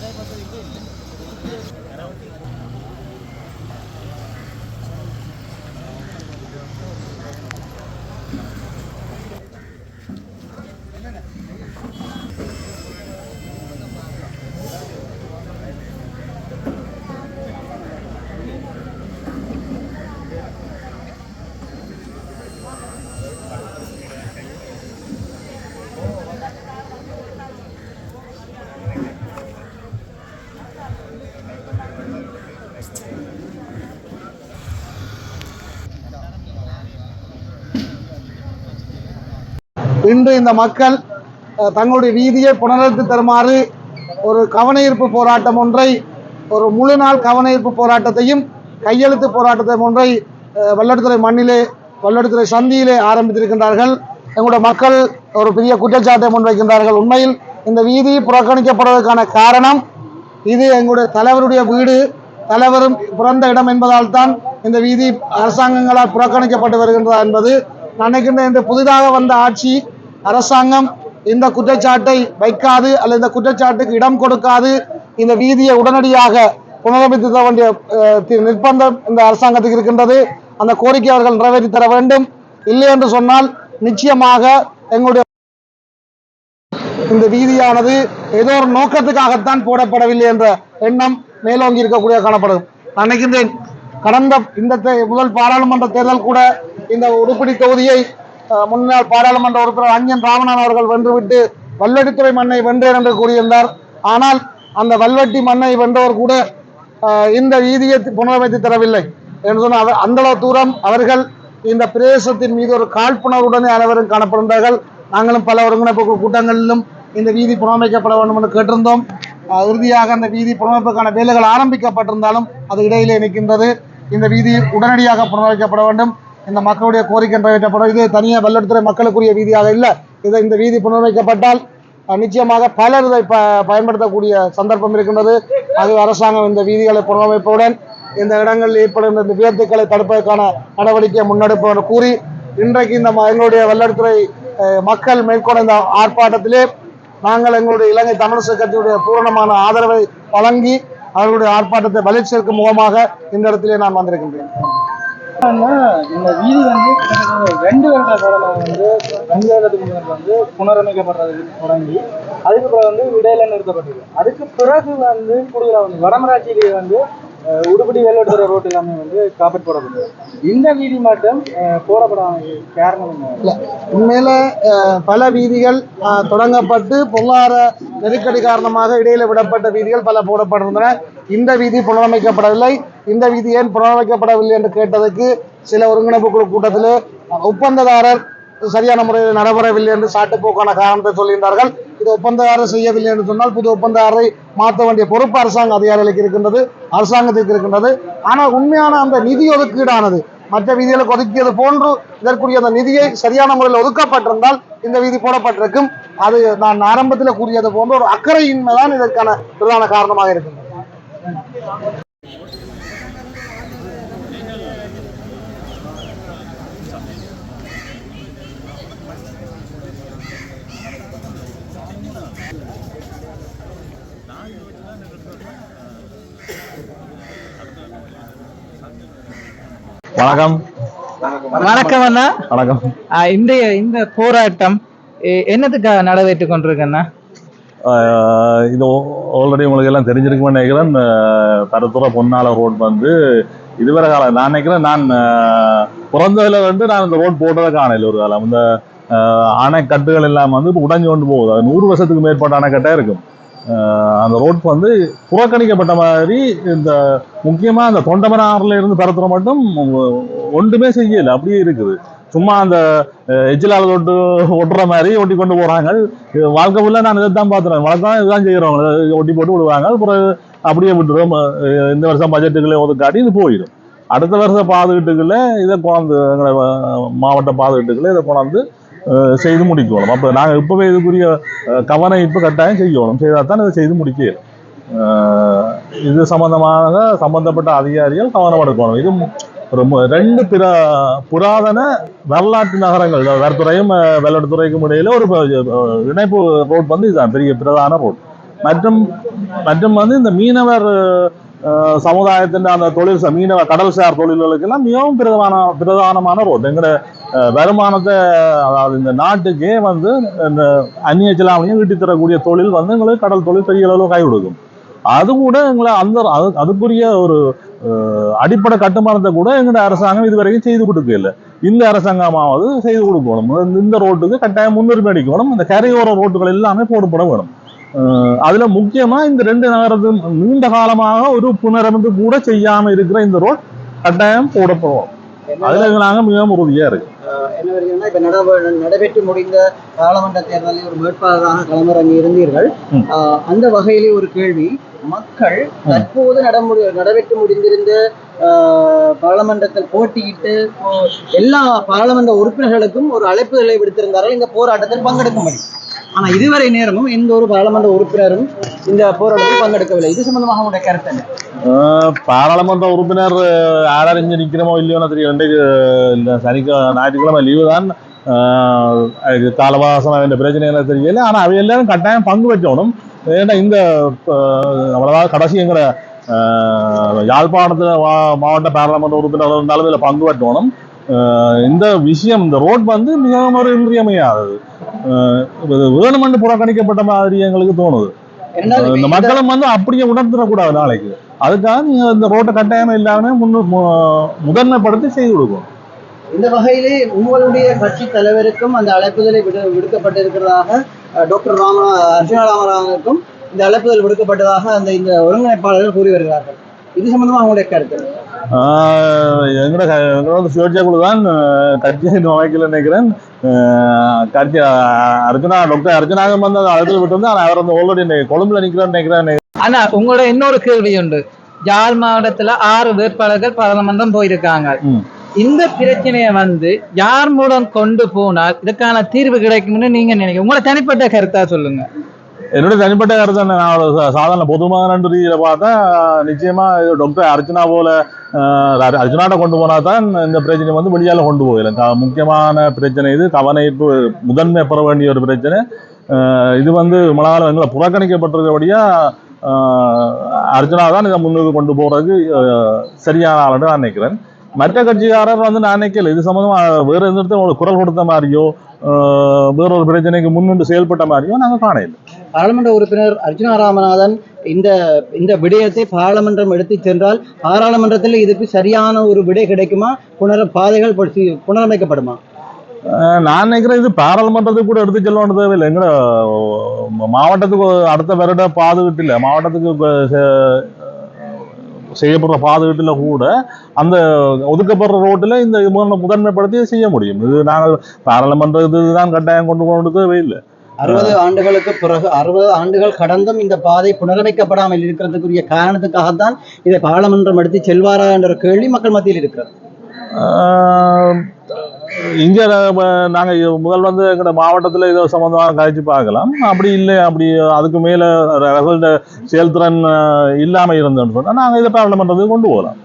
Gracias. இன்று இந்த மக்கள் தங்களுடைய வீதியை புனரத்து தருமாறு ஒரு கவனஈர்ப்பு போராட்டம் ஒன்றை ஒரு முழு நாள் கவனஈர்ப்பு போராட்டத்தையும் கையெழுத்து போராட்டத்தை ஒன்றை அஹ், வல்லடுத்துறை மண்ணிலே வல்லடுத்துறை சந்தியிலே ஆரம்பித்திருக்கின்றார்கள். எங்களுடைய மக்கள் ஒரு பெரிய குற்றச்சாட்டை முன்வைக்கின்றார்கள். உண்மையில் இந்த வீதி புறக்கணிக்கப்படுவதற்கான காரணம் இது எங்களுடைய தலைவருடைய வீடு. தலைவரும் பிறந்த இடம் என்பதால் தான் இந்த வீதி அரசாங்கங்களால் புறக்கணிக்கப்பட்டு வருகின்றதா என்பது நான் இந்த புதிதாக வந்த ஆட்சி அரசாங்கம் இந்த குற்றச்சாட்டை வைக்காது அல்லது இந்த குற்றச்சாட்டுக்கு இடம் கொடுக்காது. இந்த வீதியை உடனடியாக புனரமைத்து தர வேண்டிய நிர்பந்தம் இந்த அரசாங்கத்துக்கு இருக்கின்றது. அந்த கோரிக்கை அவர்கள் நிறைவேற்றி தர வேண்டும். இல்லை என்று சொன்னால் நிச்சயமாக எங்களுடைய இந்த வீதியானது ஏதோ ஒரு நோக்கத்துக்காகத்தான் போடப்படவில்லை என்ற எண்ணம் மேலோங்கி இருக்கக்கூடிய காணப்படும். நினைக்கின்றேன் கடந்த இந்த தே- முதல் பாராளுமன்ற தேர்தல் கூட இந்த உடுப்பிடி தொகுதியை முன்னாள் பாராளுமன்ற உறுப்பினர் அஞ்சன் ராமநாதன் அவர்கள் வென்றுவிட்டு வல்லடித்துறை மண்ணை வென்றேன் என்று கூறியிருந்தார். ஆனால் அந்த வல்வெட்டி மண்ணை வென்றவர் கூட இந்த வீதியை புனரமைத்து தரவில்லை என்று சொன்னால் அவர் அந்த தூரம் அவர்கள் இந்த பிரதேசத்தின் மீது ஒரு காழ்ப்புணர்வுடனே அனைவரும் காணப்படுகிறார்கள் நாங்களும் பல ஒருங்கிணைப்பு கூட்டங்களிலும் இந்த வீதி புனரமைக்கப்பட வேண்டும் என்று கேட்டிருந்தோம். உறுதியாக இறுதியாக அந்த வீதி புனரமைப்புக்கான வேலைகள் ஆரம்பிக்கப்பட்டிருந்தாலும் அது இடையிலே நிற்கின்றது. இந்த வீதி உடனடியாக புனரமைக்கப்பட வேண்டும். இந்த மக்களுடைய கோரிக்கை நிறைவேற்றப்படும் இது தனியாக வெள்ளத்துறை மக்களுக்குரிய வீதியாக இல்லை. இதை இந்த வீதி புனர்மைக்கப்பட்டால் நிச்சயமாக பலர் இதை ப பயன்படுத்தக்கூடிய சந்தர்ப்பம் இருக்கின்றது. அது அரசாங்கம் இந்த வீதிகளை புனரமைப்புடன் இந்த இடங்களில் ஏற்படுகின்ற இந்த விபத்துக்களை தடுப்பதற்கான நடவடிக்கையை முன்னெடுப்பு என்று கூறி இன்றைக்கு இந்த எங்களுடைய வெள்ளத்துறை மக்கள் மேற்கொண்ட இந்த ஆர்ப்பாட்டத்திலே நாங்கள் எங்களுடைய இலங்கை தமிழரசு கட்சியுடைய பூரணமான ஆதரவை வழங்கி அவர்களுடைய ஆர்ப்பாட்டத்தை வலி முகமாக இந்த இடத்திலே நான் வந்திருக்கின்றேன். இந்த வீதி வந்து ரெண்டு வருட காலமாக வந்து ரெண்டு வருடத்துக்கு முன்னாடி வந்து புனரமைக்கப்படுறது தொடங்கி அதுக்கு பிறகு வந்து இடையில நிறுத்தப்பட்டது. அதுக்கு பிறகு வந்து கூடுதலாக வந்து வடமராட்சியிலேயே வந்து உடுபடி உடுப்படி ரோடு எல்லாமே வந்து காப்பீட் போடப்பட்டது. இந்த வீதி மட்டும் போடப்படாத காரணம் என்ன? உண்மையில பல வீதிகள் தொடங்கப்பட்டு பொருளாதார நெருக்கடி காரணமாக இடையில விடப்பட்ட வீதிகள் பல போடப்பட்டிருந்தன. இந்த வீதி புனரமைக்கப்படவில்லை. இந்த வீதி ஏன் புனரமைக்கப்படவில்லை என்று கேட்டதற்கு சில ஒருங்கிணைப்பு குழு கூட்டத்தில் ஒப்பந்ததாரர் சரியான முறையில் நடைபெறவில்லை என்று சாட்டுப்போக்கான காரணத்தை சொல்கின்றார்கள். இது ஒப்பந்ததாரர் செய்யவில்லை என்று சொன்னால் புது ஒப்பந்ததாரரை மாற்ற வேண்டிய பொறுப்பு அரசாங்க அதிகாரிகளுக்கு இருக்கின்றது அரசாங்கத்திற்கு இருக்கின்றது. ஆனால் உண்மையான அந்த நிதி ஒதுக்கீடானது மற்ற வீதிகளுக்கு ஒதுக்கியது போன்று இதற்குரிய அந்த நிதியை சரியான முறையில் ஒதுக்கப்பட்டிருந்தால் இந்த வீதி போடப்பட்டிருக்கும். அது நான் ஆரம்பத்தில் கூறியது போன்ற ஒரு அக்கறையின்மை தான் இதற்கான பிரதான காரணமாக இருக்கின்றது. வணக்கம். வணக்கம் அண்ணா. வணக்கம். இன்றைய இந்த போராட்டம் எ- என்னத்துக்காக நடைபெற்று கொண்டிருக்கண்ணா இது ஆல்ரெடி உங்களுக்கு எல்லாம் தெரிஞ்சிருக்குமே நினைக்கிறேன். ஆஹ் பொன்னால ரோட் வந்து இதுவரை காலம் நான் நினைக்கிறேன் நான் பிறந்ததில் பிறந்ததுல வந்து நான் இந்த ரோட் போட்டதை காணல ஒரு காலம். இந்த அணைக்கட்டுகள் எல்லாம் வந்து இப்போ உடைஞ்சு கொண்டு போகுது. அது நூறு வருஷத்துக்கு மேற்பட்ட அணைக்கட்டாக இருக்கும். அந்த ரோட் வந்து புறக்கணிக்கப்பட்ட மாதிரி இந்த முக்கியமாக அந்த தொண்டமனாறுல இருந்து பரத்துற மட்டும் ஒன்றுமே செய்யலை. அப்படியே இருக்குது. சும்மா அந்த எச்சிலால் தொட்டு ஒட்டுற மாதிரி ஒட்டி கொண்டு போகிறாங்க வாழ்க்கை ஃபுல்லாக நான் இதை தான் பார்த்துறேன் வழக்கம் இதுதான் செய்கிறோம் ஒட்டி போட்டு விடுவாங்க. அப்புறம் அப்படியே விட்டுரும். இந்த வருஷம் பட்ஜெட்டுகளே ஒதுக்காட்டி இது போயிடும். அடுத்த வருஷம் பாதுகாட்டுக்குள்ள இதை கொண்டாந்து எங்களை மாவட்ட பாதுகாட்டுக்குள்ள இதை கொண்டாந்து செய்து முடிக்கணும். அப்போ நாங்கள் இப்போவே இதுக்குரிய கவனம் இப்போ கட்டாயம் செய்யணும். செய்தால் தான் இதை செய்து முடிக்க. இது சம்பந்தமாக சம்பந்தப்பட்ட அதிகாரிகள் கவனம் எடுக்கணும். இது ரொம்ப ரெண்டு பிற புராதன வரலாற்று நகரங்கள் அதாவது வரத்துறையும் வெள்ளத்துறைக்கும் இடையில ஒரு இணைப்பு ரோட் வந்து இதுதான் பெரிய பிரதான ரோட் மற்றும் மற்றும் வந்து இந்த மீனவர் சமுதாயத்தின் அந்த தொழில் மீனவர் மீனவ கடல்சார் தொழில்களுக்கெல்லாம் மிகவும் பிரதான பிரதானமான ரோட் எங்களோட வருமானத்தை அதாவது இந்த நாட்டுக்கே வந்து இந்த அந்நிய செலாவணியும் ஈட்டி தரக்கூடிய தொழில் வந்து எங்களுக்கு கடல் தொழில் பெரிய அளவில் கை கொடுக்கும். அது கூட எங்களை அந்த அது அதுக்குரிய ஒரு அடிப்படை கட்டுமானத்தை கூட எங்களோட அரசாங்கம் இதுவரைக்கும் செய்து கொடுக்கல. இந்த அரசாங்கமாவது செய்து கொடுக்கணும். இந்த- இந்த ரோட்டுக்கு கட்டாயம் முன்னுரிமை அளிக்கணும். இந்த கரையோர ரோட்டுகள் எல்லாமே போடப்பட வேணும். அதுல முக்கியமா இந்த ரெண்டு நகரத்தும் நீண்ட காலமாக ஒரு புனரமைப்பு கூட செய்யாம இருக்கிற இந்த ரோட் கட்டாயம் போடப்படும். அதுல நாங்க மிகவும் உறுதியா இருக்கு. என்ன இப்ப நடைபெற்று முடிந்த பாராளுமன்ற தேர்தலில் ஒரு வேட்பாளராக களமிறங்கி இருந்தீர்கள் அந்த வகையிலே ஒரு கேள்வி. மக்கள் தற்போது நடமுடி நடைபெற்று முடிந்திருந்த பாராளுமன்றத்தில் போட்டியிட்டு எல்லா பாராளுமன்ற உறுப்பினர்களுக்கும் ஒரு அழைப்புதலை விடுத்திருந்தார்கள். இந்த போராட்டத்தில் பங்கெடுக்கும்படி. ஆனா இதுவரை நேரமும் எந்த ஒரு பாராளுமன்ற உறுப்பினரும் இந்த போராட்டத்தில் பங்கெடுக்கவில்லை. இது சம்பந்தமாக உங்களுடைய கருத்து பாராளுமன்ற உறுப்பினர் ஆரறிஞ்சு நிக்கிறோமோ இல்லையோன்னு தெரியும் இன்றைக்கு இந்த சனிக்க ஞாயிற்றுக்கிழமை லீவு தான். காலவாசம் இந்த பிரச்சனை தெரியல. ஆனா அவை எல்லாரும் கட்டாயம் பங்கு பெற்றணும் ஏன்னா இந்த அஹ், அவ்வளவுதான் கடைசி எங்கிற யாழ்ப்பாணத்துல மாவட்ட பாராளுமன்ற உறுப்பினர் இருந்தாலும் இதுல பங்கு பெற்றணும் அஹ், இந்த விஷயம் இந்த ரோட் வந்து மிகவும் ஒரு இன்றியமையாதது. வேணுமென்று புறக்கணிக்கப்பட்ட மாதிரி எங்களுக்கு தோணுது. இந்த மக்களும் வந்து அப்படியே உணர்த்திடக்கூடாது நாளைக்கு. அதுக்காக நீங்க இந்த ரோட்டை கட்டாயம் எல்லாமே முன்னு முதன்மைப்படுத்தி செய்து கொடுக்கும் இந்த வகையிலே உங்களுடைய கட்சி தலைவருக்கும் அந்த அழைப்புதலை விடு விடுக்கப்பட்டிருக்கிறதாக டாக்டர் ராம அர்ஜுனா ராமராவனுக்கும் இந்த அழைப்புதல் விடுக்கப்பட்டதாக அந்த இந்த ஒருங்கிணைப்பாளர்கள் கூறி வருகிறார்கள். இது சம்பந்தமா அவங்களுடைய கருத்து? ஆஹ் எங்கட க- எங்கட வந்து சுயேட்சை குழு தான் கட்சியை அமைக்கல நினைக்கிறேன். கட்சி அர்ஜுனா டாக்டர் அர்ஜுனாகம் வந்து அதை அழைத்து விட்டு வந்து ஆனா அவர் வந்து ஆல்ரெடி கொழும்புல நிக்கிறேன்னு நினைக்கிறேன். ஆனா உங்களோட இன்னொரு கேள்வி உண்டு யாழ் மாவட்டத்துல ஆறு வேட்பாளர்கள் பாராளுமன்றம் போயிருக்காங்க. இந்த பிரச்சனையை வந்து யார் மூலம் கொண்டு போனால் இதுக்கான தீர்வு கிடைக்கும்னு நீங்க நினைக்க உங்களோட தனிப்பட்ட கருத்தா சொல்லுங்க. என்னுடைய தனிப்பட்ட கருத்து என்ன, நான் சாதாரண பொதுமான ரீதியில பார்த்தா நிச்சயமா டாக்டர் அர்ச்சனா போல அர்ச்சனாட்ட கொண்டு போனா தான் இந்த பிரச்சனை வந்து வெளியால கொண்டு போயிடும் முக்கியமான பிரச்சனை இது. கவனிப்பு முதன்மை பெற வேண்டிய ஒரு பிரச்சனை. இது வந்து மலையாளம் எங்களை புறக்கணிக்கப்பட்டிருக்கபடியா அர்ச்சனா தான் இதை முன்னுக்கு கொண்டு போறதுக்கு சரியான ஆளுன்னு நான் நினைக்கிறேன். மற்ற கட்சிக்காரர் வந்து நான் நினைக்கல இது சம்பந்தமா வேற எந்த இடத்துல குரல் கொடுத்த மாதிரியோ வேற ஒரு பிரச்சனைக்கு முன்னின்று செயல்பட்ட மாதிரியோ நாங்க காணையில பாராளுமன்ற உறுப்பினர் அர்ஜுனா ராமநாதன் இந்த இந்த விடயத்தை பாராளுமன்றம் எடுத்து சென்றால் பாராளுமன்றத்தில் இதுக்கு சரியான ஒரு விடை கிடைக்குமா? புனர பாதைகள் புனரமைக்கப்படுமா? நான் நினைக்கிறேன் இது பாராளுமன்றத்துக்கு கூட எடுத்து செல்ல வேண்டிய தேவையில்லை. எங்கட மாவட்டத்துக்கு அடுத்த வருட பாதுகாட்டு இல்லை. மாவட்டத்துக்கு செய்யப்படுற பாதுகாட்டுல கூட அந்த ஒதுக்கப்படுற ரோட்டில் இந்த முதன்மை- முதன்மைப்படுத்தி செய்ய முடியும். இது நாங்கள் பாராளுமன்றத்துக்கு தான் கட்டாயம் கொண்டு போக தேவையில்லை அறுபது ஆண்டுகளுக்கு பிறகு அறுபது ஆண்டுகள் கடந்தும் இந்த பாதை புனரமைக்கப்படாமல் இருக்கிறதுக்குரிய காரணத்துக்காகத்தான் இதை பாராளுமன்றம் எடுத்து செல்வாரா என்ற கேள்வி மக்கள் மத்தியில் இருக்கிறது. ஆஹ் இங்க நம்ம- நாங்க முதல் வந்து எங்கட மாவட்டத்துல இதை சம்பந்தமாக கழிச்சு பார்க்கலாம். அப்படி இல்லை அப்படி அதுக்கு மேல ரகல்ட செயல்திறன் ஆஹ், இல்லாம இருந்தோம்னு சொன்னா நாங்க இதை பாராளுமன்றத்துக்கு கொண்டு போகலாம்.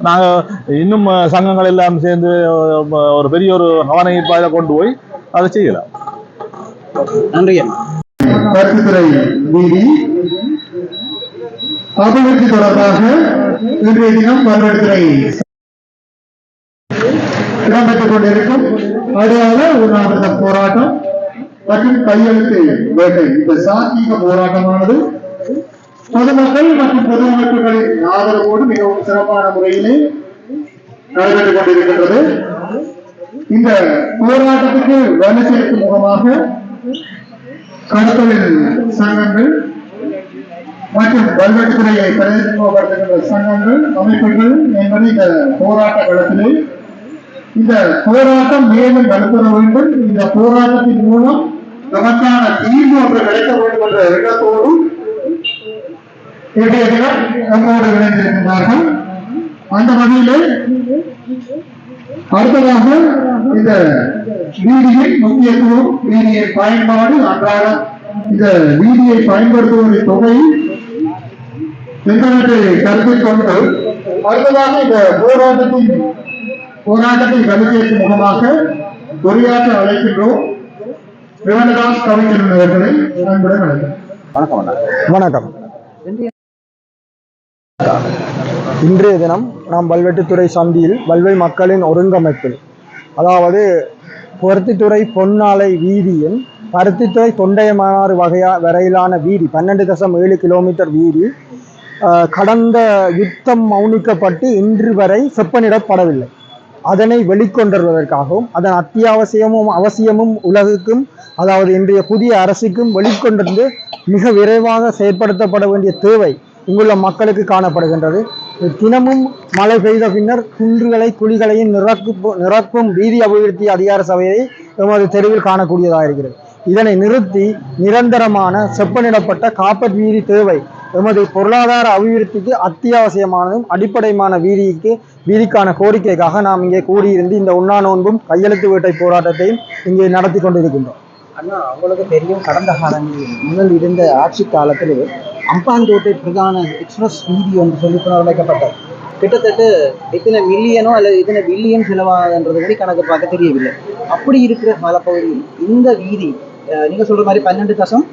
நாங்க இன்னும் சங்கங்கள் எல்லாம் சேர்ந்து ஒரு பெரிய ஒரு கவன ஈர்ப்பாக கொண்டு போய் அதை செய்யலாம். நன்றி அபிவிருத்தி தொடர்பாக இன்றைய தினம் பல்வேறு இடம்பெற்றுக் கொண்டிருக்கும் அடையாள உண்ணாவிரத போராட்டம் மற்றும் கையெழுத்து வேட்டை. இந்த சாத்தீக போராட்டமானது பொதுமக்கள் மற்றும் பொது அமைப்புகளின் ஆதரவோடு மிகவும் சிறப்பான முறையிலே நடைபெற்றுக் கொண்டிருக்கின்றது. இந்த போராட்டத்துக்கு வலு சேர்க்கும் முகமாக கடத்தொழில் சங்கங்கள் மற்றும் கல்வெட்டுத்துறையை பிரதிநிதித்துவப்படுத்துகின்ற சங்கங்கள் அமைப்புகள் என்பது இந்த போராட்ட களத்திலே இந்த போராட்டம் மேலும் வலுப்பெற வேண்டும். இந்த போராட்டத்தின் மூலம் நமக்கான தீர்வு ஒன்று கிடைக்க வேண்டும் என்ற எண்ணத்தோடும் நம்மோடு இணைந்திருக்கின்றார்கள். அந்த வகையிலே அடுத்ததாக இந்த வீதியின் முக்கியத்துவம் வீதியின் பயன்பாடு அன்றாட இந்த வீதியை பயன்படுத்துவதன் தொகை என்பவற்றை கருத்தில் கொண்டு அடுத்ததாக இந்த போராட்டத்தின் போராட்டத்தை வலுப்பேற்றும் முகமாக உரையாற்ற அழைக்கின்றோம். ரிவனதாஸ் கவிஞர் அவர்களை அன்புடன் அழைக்கிறோம். வணக்கம் இன்றைய தினம் நாம் வல்வெட்டித்துறை சந்தியில் வல்வை மக்களின் ஒருங்கமைப்பில் அதாவது பருத்தித்துறை பொன்னாலை வீதியின் பருத்தித்துறை தொண்டைமாறு வகையா வரையிலான வீதி பன்னெண்டு தசம் ஏழு கிலோமீட்டர் வீதி கடந்த யுத்தம் மௌனிக்கப்பட்டு இன்று வரை செப்பனிடப்படவில்லை. அதனை வெளிக்கொண்டுவதற்காகவும் அதன் அத்தியாவசியமும் அவசியமும் உலகுக்கும் அதாவது இன்றைய புதிய அரசுக்கும் வெளிக்கொண்டிருந்து மிக விரைவாக செயற்படுத்தப்பட வேண்டிய தேவை இங்குள்ள மக்களுக்கு காணப்படுகின்றது. தினமும் மழை பெய்த பின்னர் குன்றுகளை குழிகளையும் நிரப்பு நிரப்பும் வீதி அபிவிருத்தி அதிகார சபையை எமது தெருவில் காணக்கூடியதாக இருக்கிறது. இதனை நிறுத்தி நிரந்தரமான செப்பனிடப்பட்ட காப்பட் வீதி தேவை. எமது பொருளாதார அபிவிருத்திக்கு அத்தியாவசியமானதும் அடிப்படையான வீதிக்கு வீதிக்கான கோரிக்கைக்காக நாம் இங்கே கூடியிருந்து இந்த உண்ணா நோன்பும் கையெழுத்து வேட்டை போராட்டத்தையும் இங்கே நடத்தி கொண்டிருக்கின்றோம். அண்ணா உங்களுக்கு தெரியும் கடந்த காலங்களில் முதல் இருந்த ஆட்சி காலத்தில் அம்பாந்தோட்டை பிரதான எக்ஸ்பிரஸ் வீதி ஒன்று சொல்லி புனரமைக்கப்பட்டது. கிட்டத்தட்ட எத்தனை மில்லியனோ அல்லது எத்தனை பில்லியன் செலவாகுன்றது கூட கணக்கு பார்க்க தெரியவில்லை. அப்படி இருக்கிற காலப்பகுதியில் இந்த வீதி அஹ், நீங்க சொல்ற மாதிரி பன்னெண்டு தசம்?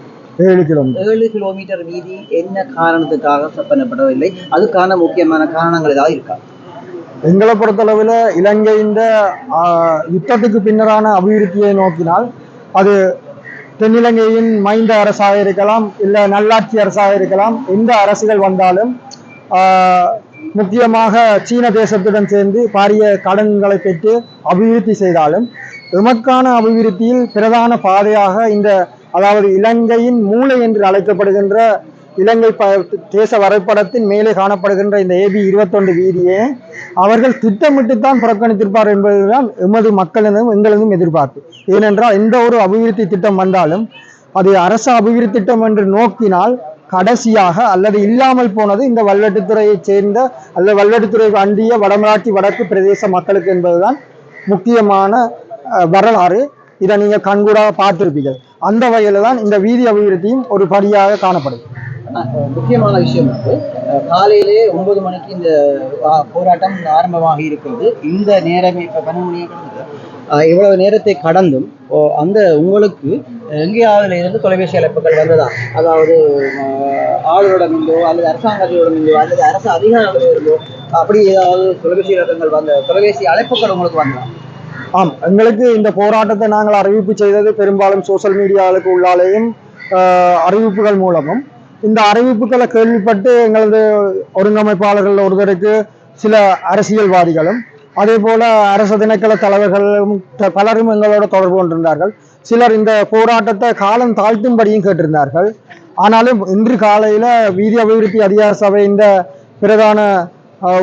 ஏழு கிலோமீட்டர். ஏழு கிலோமீட்டர் வீதி என்ன காரணத்துக்காக செப்பனப்படவில்லை? அதுக்கான முக்கியமான காரணங்கள் ஏதாவது இருக்கா? எங்களை பொறுத்தளவில் இலங்கையின் யுத்தத்துக்கு பின்னரான அபிவிருத்தியை நோக்கினால் அது தென்னிலங்கையின் மைந்த அரசாக இருக்கலாம் இல்லை நல்லாட்சி அரசாக இருக்கலாம். எந்த அரசுகள் வந்தாலும் முக்கியமாக சீன தேசத்துடன் சேர்ந்து பாரிய கடன்களை பெற்று அபிவிருத்தி செய்தாலும் எமக்கான அபிவிருத்தியில் பிரதான பாதையாக இந்த அதாவது இலங்கையின் மூளை என்று அழைக்கப்படுகின்ற இலங்கை ப தேச வரைபடத்தின் மேலே காணப்படுகின்ற இந்த ஏபி இருபத்தொன்று வீதியை அவர்கள் திட்டமிட்டுத்தான் புறக்கணித்திருப்பார் என்பதுதான் எமது மக்களிடம் எங்களதும் எதிர்பார்ப்பு. ஏனென்றால் எந்த ஒரு அபிவிருத்தி திட்டம் வந்தாலும் அது அரசு அபிவிருத்தி திட்டம் என்று நோக்கினால் கடைசியாக அல்லது இல்லாமல் போனது இந்த வல்வெட்டுத்துறையை சேர்ந்த அல்லது வல்வெட்டுத்துறை அண்டிய வடமராட்சி வடக்கு பிரதேச மக்களுக்கு என்பதுதான் முக்கியமான அஹ், வரலாறு. இதை நீங்கள் கண்கூடாக பார்த்துருப்பீர்கள். அந்த வகையில் தான் இந்த வீதி அபிவிருத்தியும் ஒரு படியாக காணப்படுது முக்கியமான விஷயம் வந்து காலையிலே ஒன்பது மணிக்கு இந்த போராட்டம் ஆரம்பமாகி இருக்கிறது. இந்த நேரமே இப்போ பன்னெண்டு இவ்வளவு நேரத்தை கடந்தும் ஓ, அந்த உங்களுக்கு எங்கேயாவதுல இருந்து தொலைபேசி அழைப்புகள் வந்ததா? அதாவது அஹ், ஆளுநரிடமிருந்தோ அல்லது அரசாங்கத்திடமிருந்தோ அல்லது அரசு அதிகாரிகளிடமிருந்தோ அப்படி ஏதாவது தொலைபேசி இலக்கங்கள் வந்த தொலைபேசி அழைப்புகள் உங்களுக்கு வந்ததா? ஆம் எங்களுக்கு இந்த போராட்டத்தை நாங்கள் அறிவிப்பு செய்தது பெரும்பாலும் சோசியல் மீடியாவுக்கு உள்ளாலேயும் ஆஹ், அறிவிப்புகள் மூலமும். இந்த அறிவிப்புகளை கேள்விப்பட்டு எங்களது ஒருங்கமைப்பாளர்கள் ஒருவருக்கு சில அரசியல்வாதிகளும் அதே போல அரசு திணைக்கள தலைவர்களும் பலரும் எங்களோட தொடர்பு கொண்டிருந்தார்கள். சிலர் இந்த போராட்டத்தை காலம் தாழ்த்தும்படியும் கேட்டிருந்தார்கள். ஆனாலும் இன்று காலையில வீதி அபிவிருத்தி அதிகார சபை இந்த பிரதான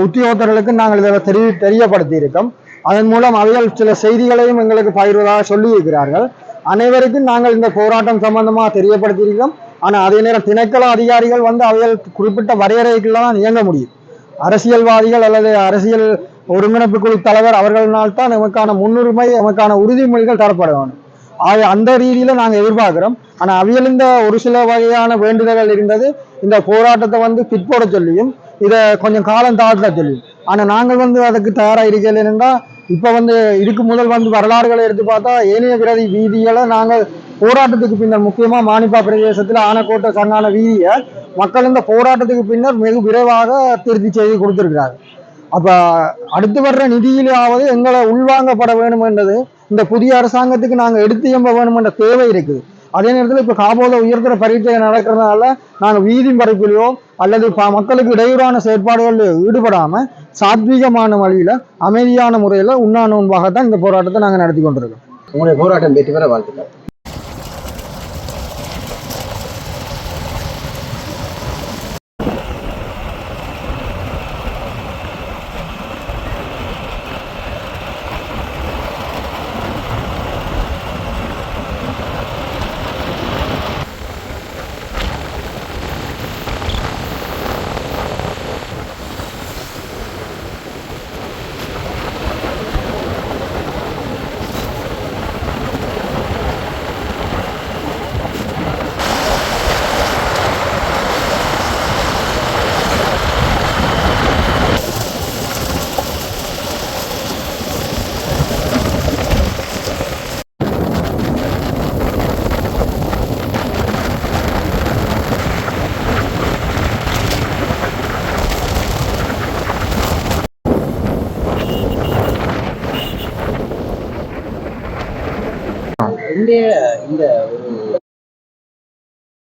உத்தியோகத்தர்களுக்கு நாங்கள் இதை தெரி தெரியப்படுத்தி இருக்கோம் அதன் மூலம் அவைகள் சில செய்திகளையும் எங்களுக்கு பகிர்வதாக சொல்லியிருக்கிறார்கள். அனைவருக்கும் நாங்கள் இந்த போராட்டம் சம்பந்தமாக தெரியப்படுத்தியிருக்கோம். ஆனால் அதே நேரம் திணைக்கள அதிகாரிகள் வந்து அவைகள் குறிப்பிட்ட வரையறைக்குள்ள தான் இயங்க முடியும். அரசியல்வாதிகள் அல்லது அரசியல் ஒருங்கிணைப்பு குழு தலைவர் அவர்களினால் தான் நமக்கான முன்னுரிமை நமக்கான உறுதிமொழிகள் தரப்பட வேண்டும். ஆக அந்த ரீதியில் நாங்கள் எதிர்பார்க்குறோம். ஆனால் அவையில் இந்த ஒரு சில வகையான வேண்டுதல்கள் இருந்தது. இந்த போராட்டத்தை வந்து பிற்போட சொல்லியும் இதை கொஞ்சம் காலம் தாழ்த்த சொல்லியும். ஆனால் நாங்கள் வந்து அதுக்கு தயாராக இருக்கல என்னென்னா இப்போ வந்து இதுக்கு முதல் வந்து வரலாறுகளை எடுத்து பார்த்தா ஏனைய பிரதி வீதிகளை நாங்கள் போராட்டத்துக்கு பின்னர் முக்கியமாக மானிப்பா பிரதேசத்தில் ஆனக்கோட்டை சங்கான வீதியை மக்கள் இந்த போராட்டத்துக்கு பின்னர் வெகு விரைவாக திருத்தி செய்து கொடுத்துருக்கிறார். அப்போ அடுத்து வர்ற நிதியிலாவது எங்களை உள்வாங்கப்பட வேண்டும் என்றது இந்த புதிய அரசாங்கத்துக்கு நாங்கள் எடுத்து எம்ப வேண்டும் என்ற தேவை இருக்குது. அதே நேரத்தில் இப்போ காபோல உயர்தர பரீட்சை நடக்கிறதுனால நாங்கள் வீதி பரப்பிலையோ அல்லது ப- மக்களுக்கு இடையூறான செயற்பாடுகளில் ஈடுபடாம சாத்வீகமான வழியில அமைதியான முறையில் உண்ணா நோன்பாகத்தான் இந்த போராட்டத்தை நாங்கள் நடத்தி கொண்டிருக்கோம். உங்களுடைய போராட்டம் வெற்றி பெற வாழ்த்துக்கள்.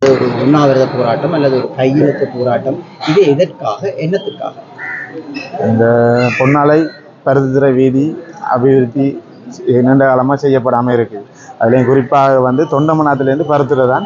ஒரு உண்ணாவிரத போராட்டம் அல்லது ஒரு கையெழுத்து போராட்டம் இது எதற்காக என்னத்துக்காக? இந்த பொன்னாலை பருத்தித்துறை வீதி அபிவிருத்தி நீண்ட காலமாக செய்யப்படாமல் இருக்குது அதுலேயும் குறிப்பாக வந்து தொண்டமனாத்துலேருந்து பருத்துறை தான்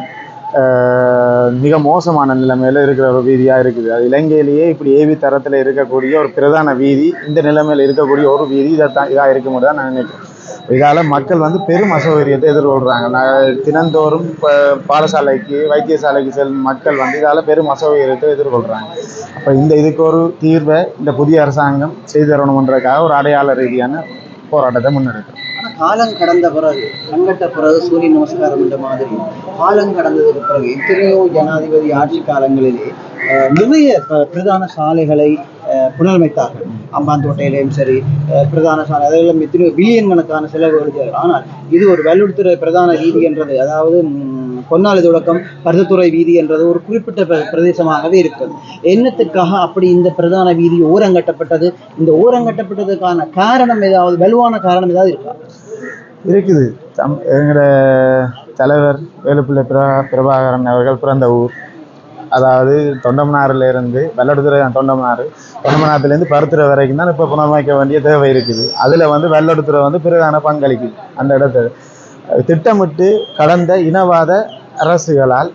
ஆஹ், மிக மோசமான நிலைமையில் இருக்கிற ஒரு வீதியாக இருக்குது. அது இலங்கையிலேயே இப்படி ஏவி தரத்தில் இருக்கக்கூடிய ஒரு பிரதான வீதி இந்த நிலைமையில் இருக்கக்கூடிய ஒரு வீதி இதை தான் இதாக இருக்கும்போது தான் நான் நினைக்கிறேன். இதால் மக்கள் வந்து பெரும் அசௌகரியத்தை எதிர்கொள்கிறாங்க நான் தினந்தோறும் இப்போ பாடசாலைக்கு வைத்தியசாலைக்கு செல்லும் மக்கள் வந்து இதால் பெரும் அசௌகரியத்தை எதிர்கொள்கிறாங்க அப்போ இந்த இதுக்கு ஒரு தீர்வை இந்த புதிய அரசாங்கம் செய்து தரணுன்றதுக்காக ஒரு அடையாள ரீதியான போராட்டத்தை முன்னெடுக்கிறோம் காலம் கடந்த பிறகு கண்கட்ட பிறகு சூரிய நமஸ்காரம் என்ற மாதிரி காலம் கடந்ததுக்கு பிறகு எத்தனையோ ஜனாதிபதி ஆட்சி காலங்களிலே நிறைய பிரதான சாலைகளை அஹ், புனரமைத்தார்கள். அம்பாந்தோட்டையிலையும் சரி அஹ், பிரதான சாலை அதெல்லாம் எத்தனையோ பில்லியன் கணக்கான செலவு வருகிறார்கள் ஆனால் இது ஒரு வல்லுறுத்துறை பிரதான வீதி என்றது அதாவது பொன்னாளி பொன்னாலை தொடக்கம் பருத்தத்துறை வீதி என்றது ஒரு குறிப்பிட்ட பிரதேசமாகவே இருக்குது. என்னத்துக்காக அப்படி இந்த பிரதான வீதி ஓரங்கட்டப்பட்டது இந்த ஓரங்கட்டப்பட்டதுக்கான காரணம் ஏதாவது வலுவான காரணம் ஏதாவது இருக்கா? இருக்குது. தம் எங்களோட தலைவர் வேலுப்பிள்ளை பிரபாகரன் அவர்கள் பிறந்த ஊர். அதாவது தொண்டமனாறுல இருந்து வெள்ளடுத்துறை தொண்டமனாறு தொண்டமனாத்துலேருந்து பருத்துறை வரைக்கும் தான் இப்போ புனரமைக்க வேண்டிய தேவை இருக்குது. அதில் வந்து வெள்ளடுத்துறை வந்து பிரதான பங்களிக்குது அந்த இடத்துல. திட்டமிட்டு கடந்த இனவாத அரசுகளால்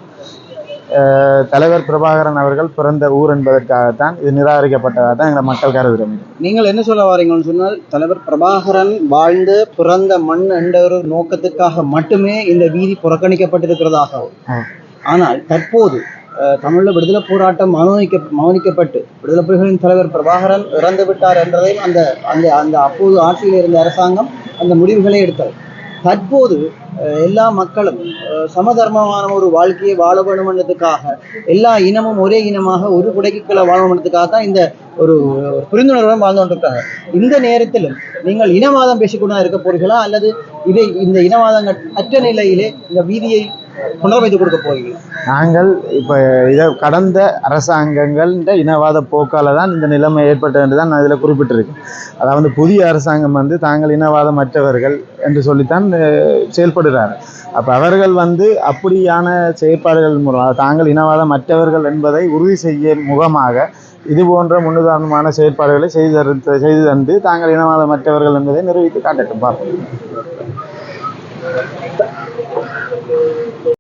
தலைவர் பிரபாகரன் அவர்கள் பிறந்த ஊர் என்பதற்காகத்தான் இது நிராகரிக்கப்பட்டதாக தான் எங்களை மக்கள் கருதுகிறோம். நீங்கள் என்ன சொல்ல வாரீங்கன்னு சொன்னால் தலைவர் பிரபாகரன் வாழ்ந்த பிறந்த மண் என்ற ஒரு நோக்கத்துக்காக மட்டுமே இந்த வீதி புறக்கணிக்கப்பட்டிருக்கிறதாகவும். ஆனால் தற்போது தமிழ்ல விடுதலை போராட்டம் மௌனிக்க மௌனிக்கப்பட்டு விடுதலை புலிகளின் தலைவர் பிரபாகரன் இறந்து விட்டார் என்றதையும் அந்த அந்த அந்த அப்போது ஆட்சியில் இருந்த அரசாங்கம் அந்த முடிவுகளை எடுத்தது. தற்போது எல்லா மக்களும் சமதர்மமான ஒரு வாழ்க்கையை வாழ வேணுமென்றதுக்காக எல்லா இனமும் ஒரே இனமாக ஒரு குடைக்குள்ள வாழணுன்றதுக்காக தான் இந்த ஒரு புரிந்துணர்வுடன் வாழ்ந்து கொண்டிருக்காங்க இந்த நேரத்திலும் நீங்கள் இனவாதம் பேசிக்கொண்டு இருக்க போறீர்களா அல்லது இதை இந்த இனவாதங்கள் அற்ற நிலையிலே இந்த வீதியை புனர்வைத்து கொடுக்க போறீங்களா நாங்கள் இப்போ இதை கடந்த அரசாங்கங்கள் இனவாத போக்கால தான் இந்த நிலைமை ஏற்பட்டது என்று தான் நான் இதில் குறிப்பிட்டிருக்கேன். அதாவது புதிய அரசாங்கம் வந்து தாங்கள் இனவாதமற்றவர்கள் என்று சொல்லித்தான் அஹ், செயல்படுகிறார் அப்போ அவர்கள் வந்து அப்படியான செயற்பாடுகள் மூலம் தாங்கள் இனவாதமற்றவர்கள் என்பதை உறுதி செய்ய முகமாக இது போன்ற முன்னுதாரணமான செயற்பாடுகளை செய்து தரு செய்து தந்து தாங்கள் இனவாதமற்றவர்கள் என்பதை நிரூபித்து காட்டட்டும். பார்ப்போம்